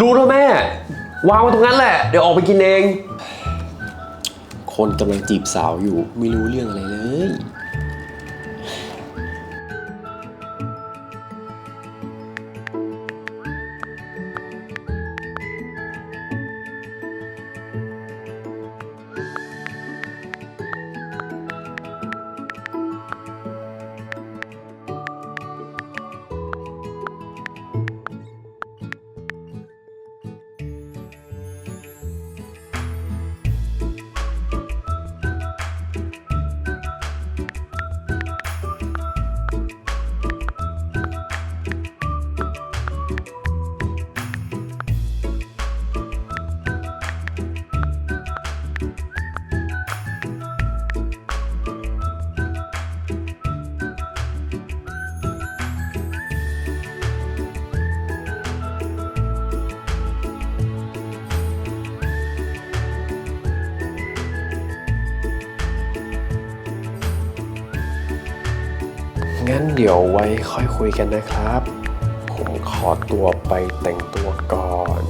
รู้แล้วแม่ วางไว้ตรงนั้นแหละ เดี๋ยวออกไปกินเอง คนกำลังจีบสาวอยู่ ไม่รู้เรื่องอะไรเลย งั้นเดี๋ยวไว้ค่อยคุยกันนะครับ ผมขอตัวไปแต่งตัวก่อน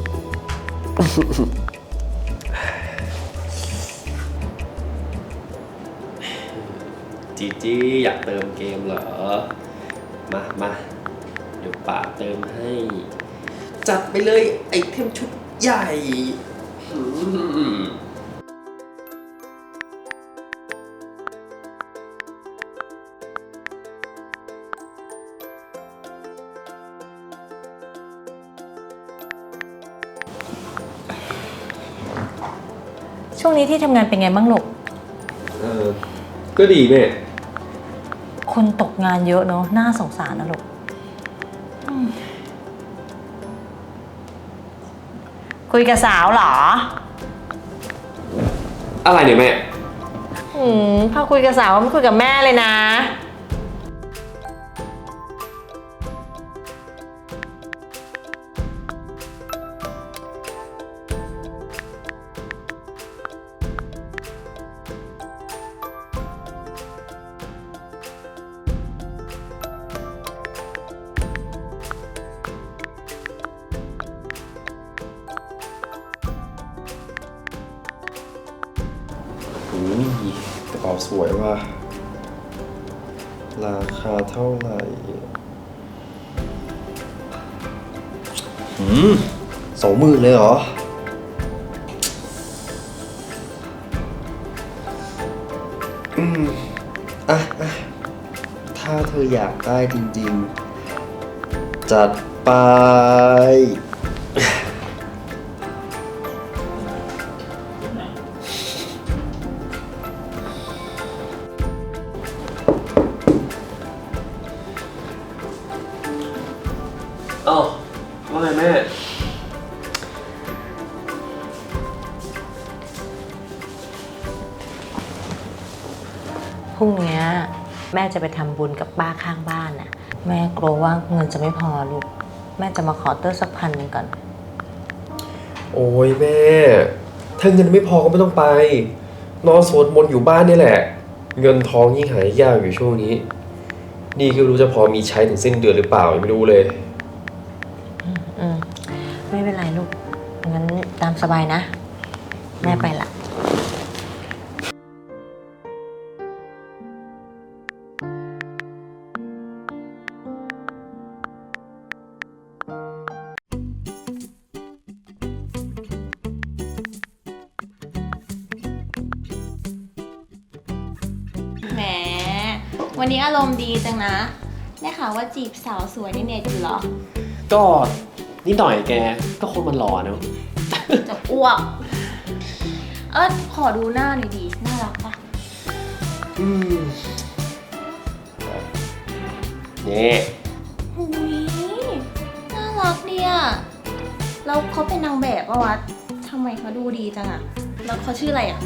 จีจี้อยากเติมเกมเหรอ มามาเดี๋ยวป่าเติมให้ จัดไปเลยไอเทมชุดใหญ่ อืม นี้ที่ทำงานเป็นไงบ้างลูก เออก็ดีแม่คนตกงานเยอะเนาะน่าสงสารนะลูกอืมคุยกับสาวเหรอ อะไรเนี่ยแม่ อืมพอคุยกับสาวไม่คุยกับแม่เลยนะ กระเป๋าสวยว่ะ ราคาเท่าไหร่อืมสองหมื่นเลยเหรอ อืม อะอะถ้าเธออยากได้จริง ๆ จัดไป พรุ่งเนี้ยแม่จะไปทำบุญกับป้าข้างบ้านน่ะ แม่กลัวว่าเงินจะไม่พอลูก แม่จะมาขอเตอร์สักพันหนึ่งก่อน โอ้ยแม่ ถ้าเงินไม่พอก็ไม่ต้องไป นอนสวดมนต์อยู่บ้านนี่แหละ เงินทองยิ่งหายยากอยู่ช่วงนี้ นี่ก็ไม่รู้จะพอมีใช้ถึงสิ้นเดือนหรือเปล่ายังไม่รู้เลย อืมไม่เป็นไรลูก งั้นตามสบายนะ แม่ไปละ จังนะได้ข่าวว่าจีบสาวสวยในเน็ตอยู่เหรอ ก็นิดหน่อยแกก็คนมันหล่อเนอะจะอ้วก เออขอดูหน้าหน่อยดีน่ารักปะอืมนี่หุยน่ารักดีอะแล้วเขาเป็นนางแบบปะวะทำไมเขาดูดีจังอะแล้วเขาชื่ออะไรอะ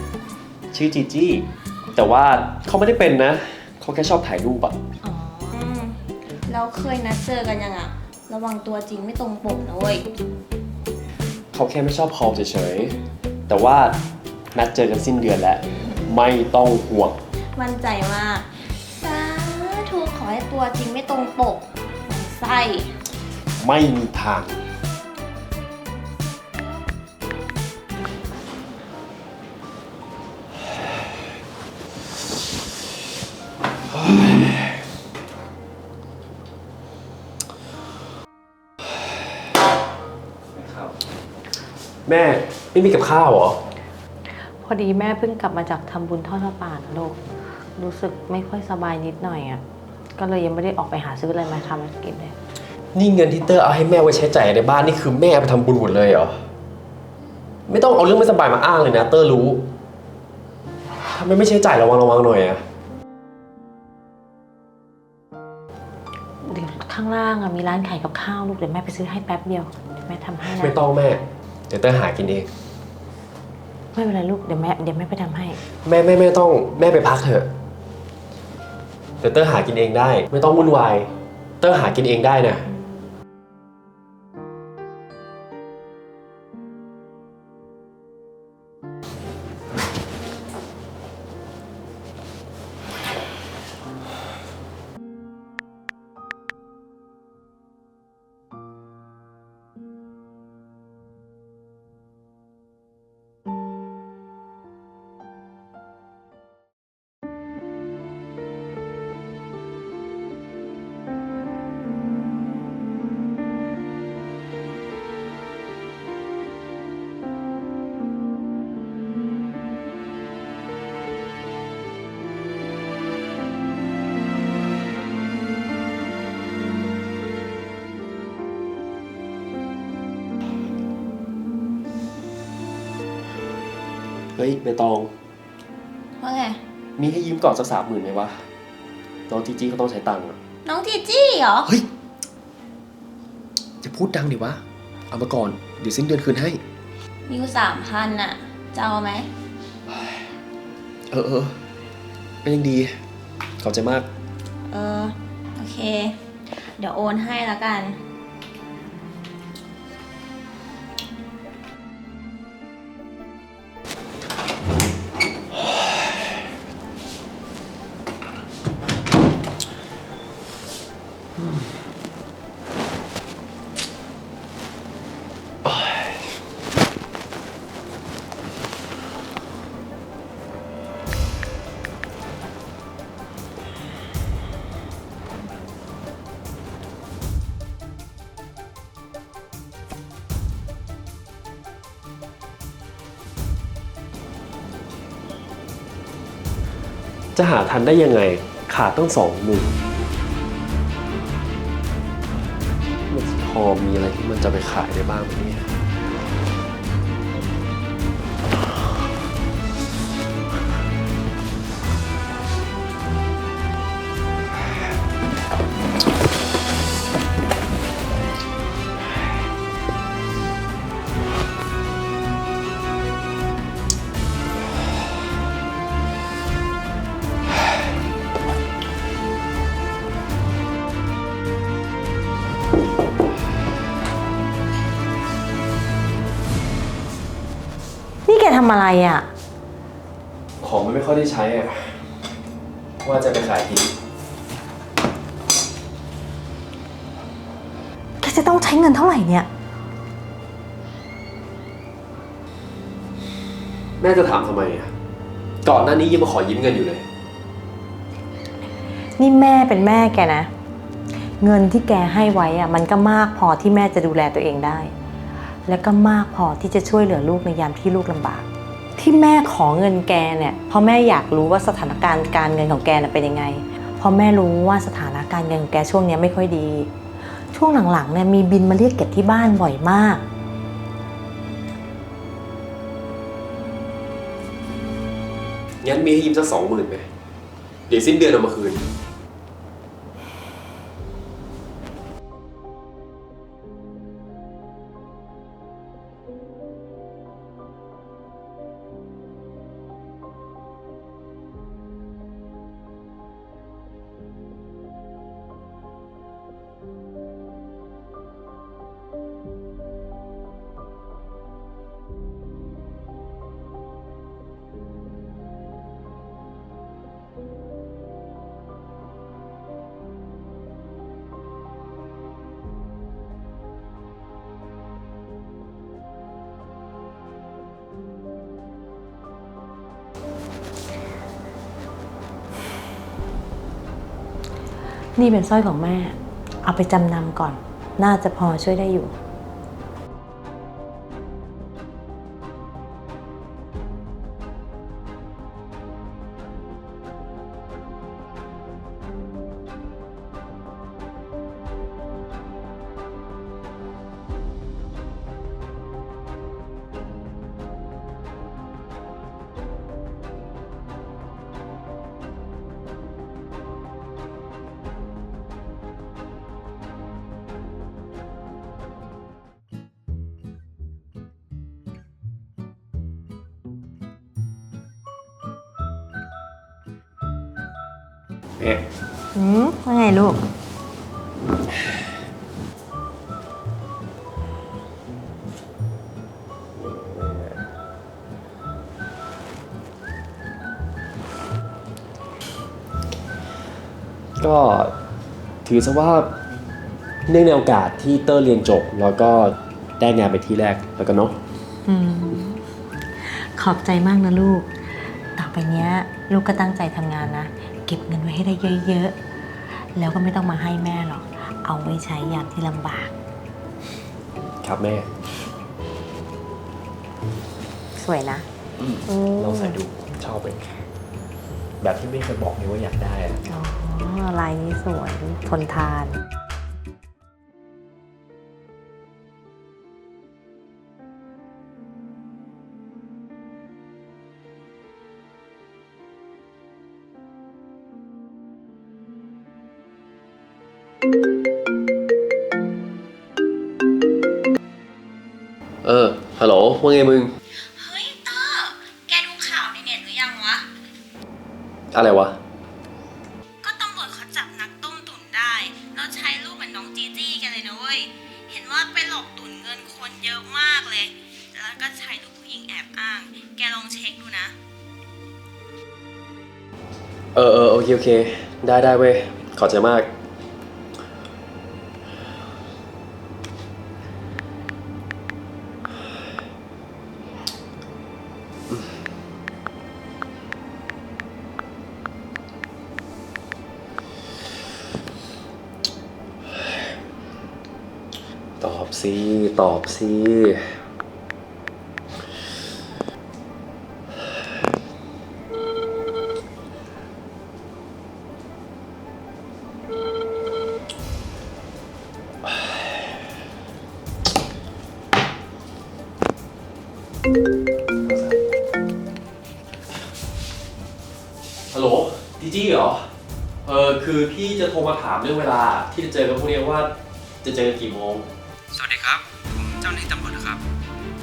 ชื่อจีจี้แต่ว่าเขาไม่ได้เป็นนะ เขาแค่ชอบถ่ายรูปอะอ๋อแล้วเคยนัดเจอกันยังอะระวังตัวจริงไม่ตรงปกนะเว้ย เขาแค่ไม่ชอบคอลเฉยๆ แต่ว่านัดเจอกันสิ้นเดือนแล้ว ไม่ต้องห่วง มั่นใจมากสาธุขอให้ตัวจริงไม่ตรงปกหมั่นไส้ ไม่มีทาง แม่ไม่มีกับข้าวเหรอ พอดีแม่เพิ่งกลับมาจากทำบุญทอดพระป่านะลูก รู้สึกไม่ค่อยสบายนิดหน่อยอะ่ะ ก็เลยยังไม่ได้ออกไปหาซื้ออะไรมาทำให้กินเลย นี่เงินที่เตอร์เอาให้แม่ไว้ใช้จ่ายในบ้านนี่คือแม่เอาไปทำบุญหมดเลยเหรอ ไม่ต้องเอาเรื่องไม่สบายมาอ้างเลยนะ เตอร์รู้ทำไมไม่ใช้จ่ายระวังระวังหน่อยอะเดี๋ยวข้างล่างอะมีร้านขายกับข้าวลูกเดี๋ยวแม่ไปซื้อให้แป๊บเดียวเดี๋ยวแม่ทำให้นะ ไม่ต้องแม่ เดี๋ยวเตอร์หากินเอง ไม่เป็นไรลูกเดี๋ยวแม่เดี๋ยวแม่ไปทำให้ แม่แม่ไม่ต้องแม่ไปพักเถอะ เดี๋ยวเตอร์หากินเองได้ ไม่ต้องวุ่นวาย เตอร์หากินเองได้นะ เฮ้ยใบตอง ว่าไง มีให้ยืมก่อนสักสามหมื่นไหมวะน้องจีจี้เขาต้องใช้ตังค์อะน้องจีจี้เหรอ เฮ้ยจะพูดดังดิวะ เอามาก่อน เดี๋ยวสิ้นเดือนคืนให้ มีอยู่สามพันอะจะเอาไหม เออเออก็ยังดี ขอบใจมาก เออ โอเค เดี๋ยวโอนให้แล้วกัน จะหาทันได้ยังไงขาดตั้งสองหมื่นมันพอมีอะไรที่มันจะไปขายได้บ้างไหมเนี่ย ทำอะไรอะ่ะ ของมันไม่ค่อยได้ใช้อะว่าจะไปขายทิ้งแกจะต้องใช้เงินเท่าไหร่เนี่ย แม่จะถามทำไมอะก่อนหน้านี้ยังมาขอยืมเงินอยู่เลย นี่แม่เป็นแม่แกนะ เงินที่แกให้ไว้อะมันก็มากพอที่แม่จะดูแลตัวเองได้ และก็มากพอที่จะช่วยเหลือลูกในยามที่ลูกลำบาก ที่แม่ขอเงินแกเนี่ยเพราะแม่อยากรู้ว่าสถานการณ์การเงินของแกน่ะเป็นยังไงเพราะแม่รู้ว่าสถานการณ์เงินของแกช่วงนี้ไม่ค่อยดี ช่วงหลังๆเนี่ยมีบินมาเรียกเก็บที่บ้านบ่อยมากงั้นมีให้ยืมสักสองหมื่นไหมเดี๋ยวสิ้นเดือนเอามาคืน นี่เป็นสร้อยของแม่ เอาไปจำนำก่อน น่าจะพอช่วยได้อยู่ แม่อืมว่าไงลูก ก็ถือซะว่าเนื่องในโอกาสที่เตอร์เรียนจบ แล้วก็ได้งานไปที่แรกแล้วกันเนาะอืม ขอบใจมากนะลูก ต่อไปเนี้ย ลูกก็ตั้งใจทำงานนะ เก็บเงินไว้ให้ได้เยอะๆ แล้วก็ไม่ต้องมาให้แม่หรอก เอาไว้ใช้ยามที่ลำบาก ครับแม่สวยนะลองใส่ดูชอบเลยแบบที่ไม่เคยบอกเลยว่าอยากได้อะ อ๋อลายนี้สวย ทนทาน ว่าไงมึง เฮ้ยเตอร์ แกดูข่าวในเน็ตหรือยังวะ อะไรวะ ก็ตำรวจเขาจับนักต้มตุ๋นได้ แล้วใช้รูปเหมือนน้องจีจี้กันเลยนะเว้ย เห็นว่าไปหลอกตุ๋นเงินคนเยอะมากเลย แล้วก็ใช้รูปผู้หญิงแอบอ้าง แกลองเช็คดูนะ เออเออโอเคโอเค ได้ได้เว้ย ขอบใจมาก อบสิตอบสิฮัลโหลจีจี้เหรอ เออคือพี่จะโทรมาถามเรื่องเวลาที่จะเจอกับพวกเนี้ยว่าจะเจอกันกี่โมง สวัสดีครับ ผมเจ้าหน้าที่ตำรวจครับ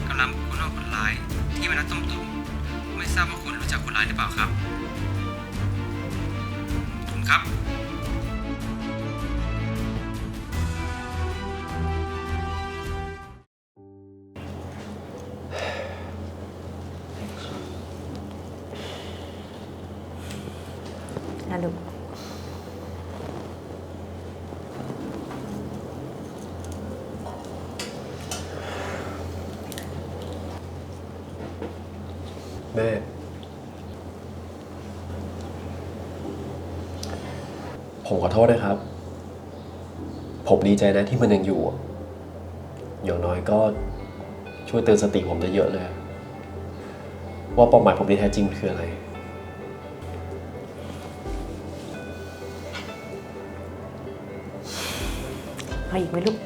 กำลังค้นหาคนร้าย ที่เป็นนักต้มตุ๋นไม่ทราบว่าคุณรู้จักคนร้ายหรือเปล่าครับคุณครับนะลู แม่ ผมขอโทษนะครับ ผมดีใจนะที่มันยังอยู่ อย่างน้อยก็ช่วยเตือนสติผมได้เยอะเลย ว่าเป้าหมายผมที่แท้จริงคืออะไร เอาอีกไหมลูก